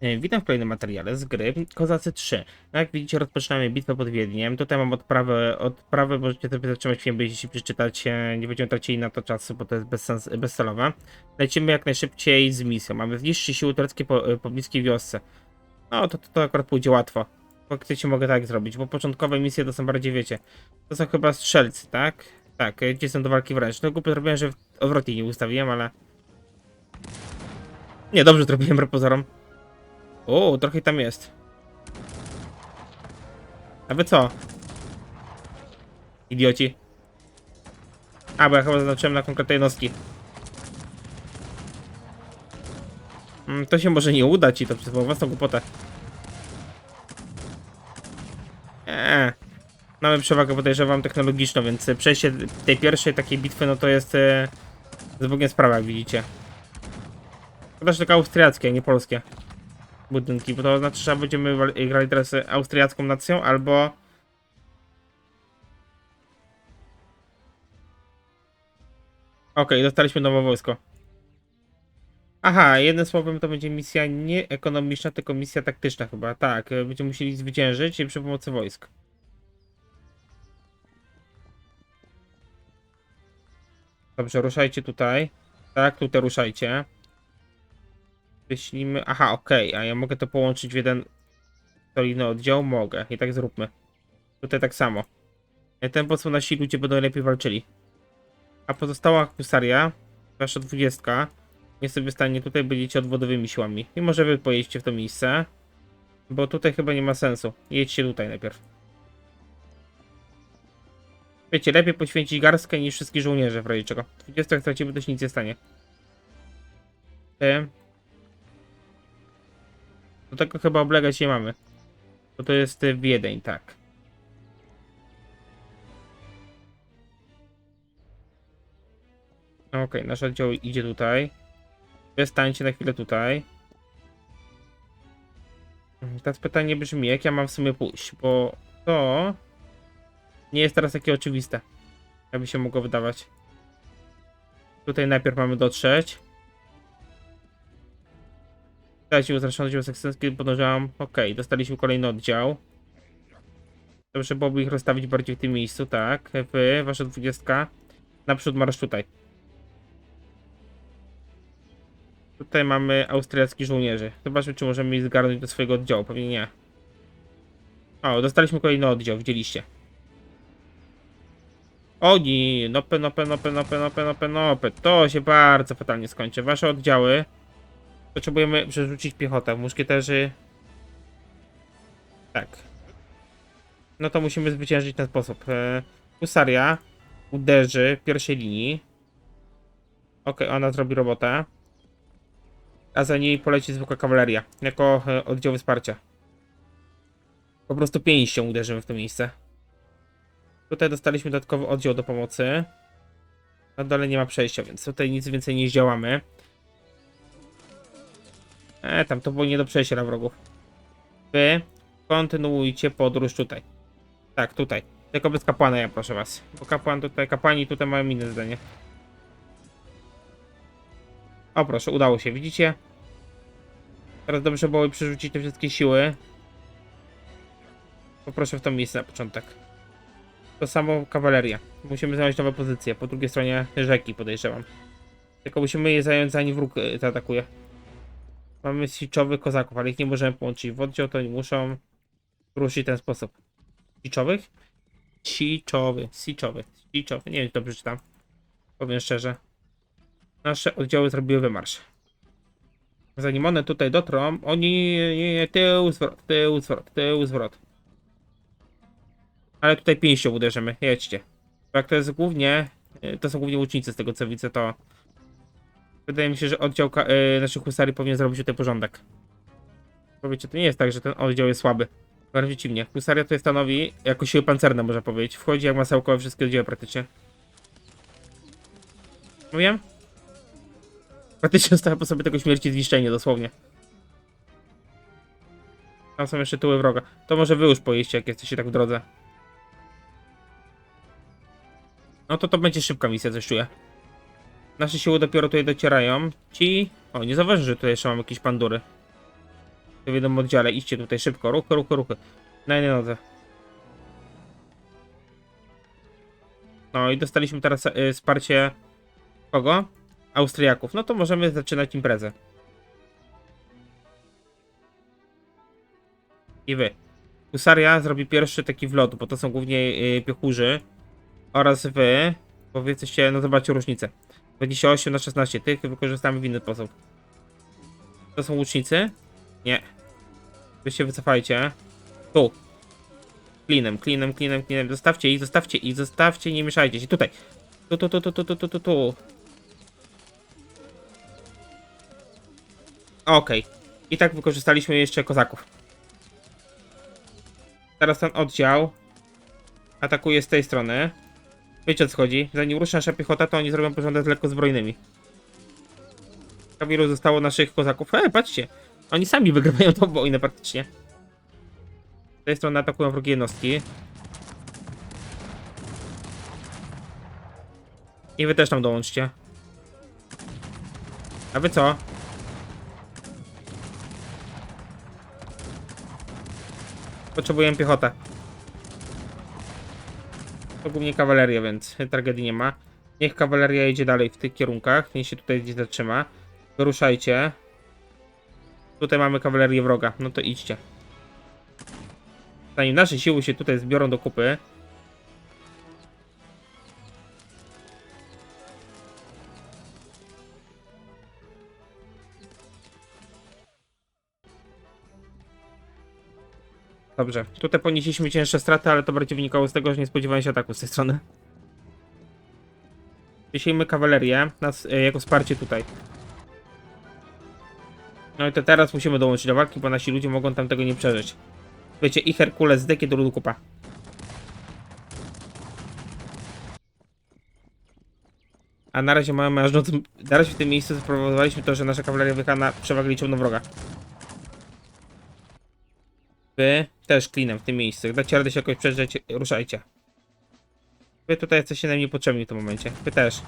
E, Witam w kolejnym materiale z gry Kozacy 3. No Jak widzicie, rozpoczynamy bitwę pod Wiedniem. Tutaj mam odprawę, odprawę możecie sobie zatrzymać film, jeśli przeczytać. e, Nie będziemy tracili na to czasu, bo to jest bezsens, bezcelowe. Lecimy jak najszybciej z misją. Mamy zniszczyć siły tureckie po, e, po bliskiej wiosce. No to, to, to akurat pójdzie łatwo. Faktycznie mogę tak zrobić, bo początkowe misje to są bardziej, wiecie, to są chyba strzelcy, tak? Tak, e, gdzie są do walki wręcz. No głupio zrobiłem, że odwrotnie nie ustawiłem, ale... Nie, dobrze zrobiłem, wbrew pozorom. O, trochę tam jest. A wy co? Idioci. A, bo ja chyba zaznaczyłem na konkretne jednostki. Mm, To się może nie uda ci, to przez własną głupotę. Eee. Mamy przewagę, podejrzewam, technologiczną, więc przejście tej pierwszej takiej bitwy, no to jest e, z Bogiem sprawa, jak widzicie. Chyba, że tylko austriackie, nie polskie budynki, bo to oznacza, że będziemy grali teraz austriacką nacją, albo... Okej, dostaliśmy nowe wojsko. Aha, jednym słowem to będzie misja nie ekonomiczna, tylko misja taktyczna chyba. Tak, e, będziemy musieli zwyciężyć przy pomocy wojsk. Dobrze, ruszajcie tutaj. Tak, tutaj ruszajcie. Wyślimy. Aha, okej, a ja mogę to połączyć w jeden solidny oddział? Mogę. I tak zróbmy. Tutaj tak samo. W ten sposób nasi ludzie będą lepiej walczyli. A pozostała husaria, wasza dwudziestka, niech sobie stanie tutaj, będziecie odwodowymi siłami. I może wy pojedźcie w to miejsce. Bo tutaj chyba nie ma sensu. Jedźcie tutaj najpierw. Wiecie, lepiej poświęcić garstkę niż wszystkich żołnierzy w razie czego. 20 jak stracimy, to się nic nie stanie. Ty. Do tego chyba oblegać nie mamy. Bo to jest y, Wiedeń, tak. Okej, nasz oddział idzie tutaj. Wy stańcie na chwilę tutaj. Mm, Teraz pytanie brzmi, jak ja mam w sumie pójść, bo to nie jest teraz takie oczywiste, jakby się mogło wydawać. Tutaj najpierw mamy dotrzeć. Dajcie ustraszony oddział seksyjski, podążałam. Okej, dostaliśmy kolejny oddział. Dobrze byłoby ich rozstawić bardziej w tym miejscu, tak. Wy, wasza dwudziestka. Naprzód marsz tutaj. Tutaj mamy austriackich żołnierzy. Zobaczmy, czy możemy ich zgarnąć do swojego oddziału. Pewnie nie. O, dostaliśmy kolejny oddział, widzieliście. O nie, nope, nope, nope, nope, nope, nope, nope. To się bardzo fatalnie skończy. Wasze oddziały Potrzebujemy przerzucić piechotę, muszkieterzy. Tak. No to musimy zwyciężyć ten sposób. E, Husaria uderzy pierwszej linii. Ok, ona zrobi robotę. A za niej poleci zwykła kawaleria, jako e, oddział wsparcia. Po prostu pięścią uderzymy w to miejsce. Tutaj dostaliśmy dodatkowy oddział do pomocy. Na dole nie ma przejścia, więc tutaj nic więcej nie zdziałamy. E, tam to było nie do przejścia wrogów. Wy kontynuujcie podróż tutaj. Tak, tutaj. Tylko bez kapłana ja proszę was. Bo kapłan tutaj, kapłani tutaj mają inne zdanie. O proszę, udało się, widzicie? Teraz dobrze byłoby przerzucić te wszystkie siły. Poproszę w to miejsce na początek. To samo kawaleria. Musimy znaleźć nowe pozycje. Po drugiej stronie rzeki podejrzewam. Tylko musimy je zająć zanim wróg e, zaatakuje. Mamy siczowych kozaków, ale ich nie możemy połączyć w oddział, to oni muszą ruszyć w ten sposób. Siczowych? Siczowy, siczowy, siczowy, nie wiem, czy czytam. Powiem szczerze. Nasze oddziały zrobiły wymarsz. Zanim one tutaj dotrą, oni, nie, nie, tył, zwrot, tył, zwrot, tył, zwrot. Ale tutaj pięścią uderzymy, jedźcie. Bo jak to jest głównie, to są głównie łucznicy z tego co widzę, to Wydaje mi się, że oddział y, naszych husarii powinien zrobić tutaj porządek. Powiecie, to nie jest tak, że ten oddział jest słaby. Wręcz przeciwnie. Husaria tutaj stanowi jako siły pancerne, można powiedzieć. Wchodzi jak masełko wszystkie oddziały praktycznie. Mówiłem? Praktycznie stawia po sobie tego śmierci zniszczenie, dosłownie. Tam są jeszcze tyły wroga. To może wy już pojeźdźcie, jak jesteście tak w drodze. No to to będzie szybka misja, coś czuję. Nasze siły dopiero tutaj docierają. Ci... O, nie zauważy, że tutaj jeszcze mam jakieś pandury. w jednym oddziale. Idźcie tutaj szybko, ruchy, ruchy, ruchy. Na jednej nodze. No i dostaliśmy teraz y, wsparcie kogo? Austriaków. No to możemy zaczynać imprezę. I wy. Husaria zrobi pierwszy taki wlot, bo to są głównie y, piechurzy. Oraz wy, bo wy no zobaczcie różnicę. 28 na 16, tych wykorzystamy w inny sposób. To są łucznicy? Nie. Wy się wycofajcie. Tu. Klinem, klinem, klinem, klinem. Zostawcie ich, zostawcie ich, zostawcie, nie mieszajcie się. Tutaj. Tu, tu, tu, tu, tu, tu, tu, tu. Okej. I tak wykorzystaliśmy jeszcze kozaków. Teraz ten oddział atakuje z tej strony. Wiecie o co chodzi? Zanim ruszy nasza piechota, to oni zrobią porządek z lekko zbrojnymi. Kawilu zostało naszych kozaków. E, patrzcie! Oni sami wygrywają tą wojnę praktycznie. Z tej strony atakują wrogie jednostki. I wy też tam dołączcie. A wy co? Potrzebujemy piechotę. To głównie kawaleria, więc tragedii nie ma. Niech kawaleria jedzie dalej w tych kierunkach. Niech się tutaj gdzieś zatrzyma. Wyruszajcie. Tutaj mamy kawalerię wroga. No to idźcie. Zanim nasze siły się tutaj zbiorą do kupy. Dobrze, tutaj ponieśliśmy cięższe straty, ale to bardziej wynikało z tego, że nie spodziewałem się ataku z tej strony. Wysiejmy kawalerię nas, e, jako wsparcie tutaj. No i to teraz musimy dołączyć do walki, bo nasi ludzie mogą tam tego nie przeżyć. Wiecie, i Herkules z deki do ludu kupa. A na razie mamy aż noc... Na razie w tym miejscu spowodowaliśmy to, że nasza kawaleria wyjechała na przewagę liczebną wroga. Wy też klinem w tym miejscu. Dacie radę się jakoś przeżyć, ruszajcie. Wy tutaj jesteście najmniej potrzebni w tym momencie. Wy też.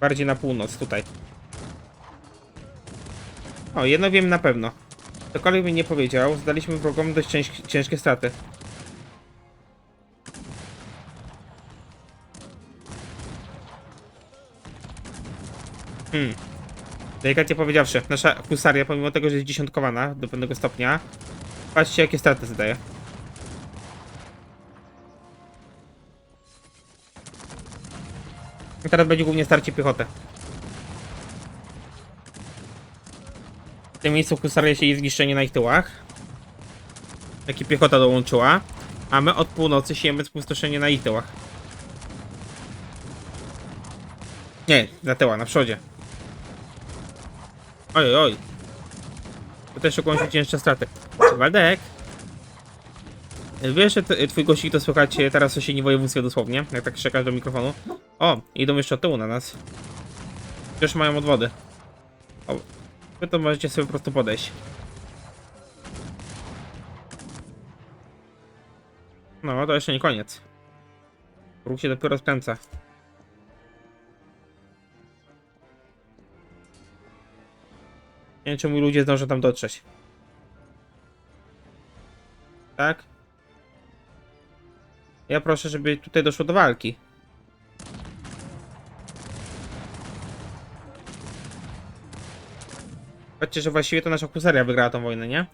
Bardziej na północ, tutaj. O, jedno wiem na pewno. Ktokolwiek mi nie powiedział, zdaliśmy wrogom dość cięż ciężkie straty. Hmm. Delikatnie powiedziawszy, nasza husaria, pomimo tego, że jest dziesiątkowana do pewnego stopnia, patrzcie jakie straty zadaje. I teraz będzie głównie starcie piechoty. W tym miejscu husaria się jest zniszczenie na ich tyłach. Jaki piechota dołączyła. A my od północy siejemy spustoszenie na ich tyłach. Nie, na tyła, na przodzie. Oj, oj. To też się cięższe straty. Waldek. Wiesz, że twój gościk to słychać teraz się nie województwie dosłownie, jak tak szczekasz do mikrofonu. O, idą jeszcze od tyłu na nas. Już mają odwody. O, wy to możecie sobie po prostu podejść. No, to jeszcze nie koniec. Ruch się dopiero skręca. Nie wiem, czy mój ludzie zdążą tam dotrzeć. Tak? Ja proszę, żeby tutaj doszło do walki. Patrzcie, że właściwie to nasza husaria wygrała tą wojnę, nie?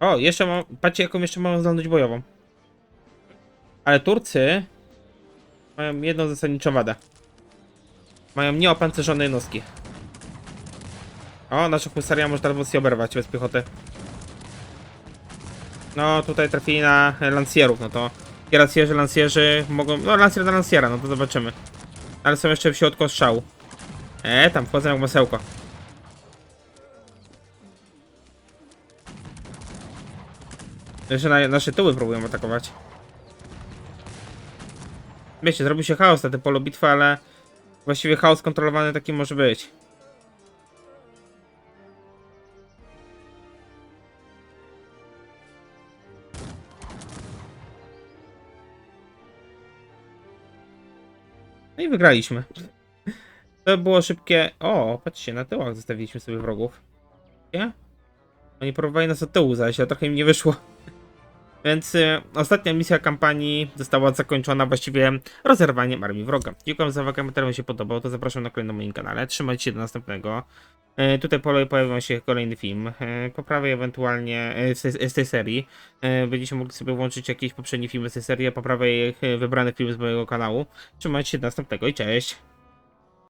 O, jeszcze mam... Patrzcie, jaką jeszcze mam zdolność bojową. Ale Turcy mają jedną zasadniczą wadę. Mają nieopancerzone jednostki. O, nasza husaria może teraz mocniej oberwać bez piechoty. No, tutaj trafili na lancierów, no to... Lancierzy, lancierzy mogą... No, lancier na lanciera, no to zobaczymy. Ale są jeszcze w środku ostrzału. E, tam wchodzą jak masełko. Jeszcze na, nasze tyły próbują atakować. Wiecie, zrobił się chaos na tym polu bitwy, ale właściwie chaos kontrolowany taki może być. No i wygraliśmy. To było szybkie. O, patrzcie, na tyłach zostawiliśmy sobie wrogów. Nie? Oni próbowali nas od tyłu zajść, a trochę im nie wyszło. Więc y, ostatnia misja kampanii została zakończona właściwie rozerwaniem armii wroga. Dziękuję za uwagę, materiał mi się podobał, to zapraszam na kolejny moim kanale. Trzymajcie się do następnego. E, tutaj po lewej pojawił się kolejny film. E, po prawej ewentualnie e, z, tej- serii. Będziecie mogli sobie włączyć jakieś poprzednie filmy z tej serii, a po prawej e, wybrany film z mojego kanału. Trzymajcie się do następnego i cześć!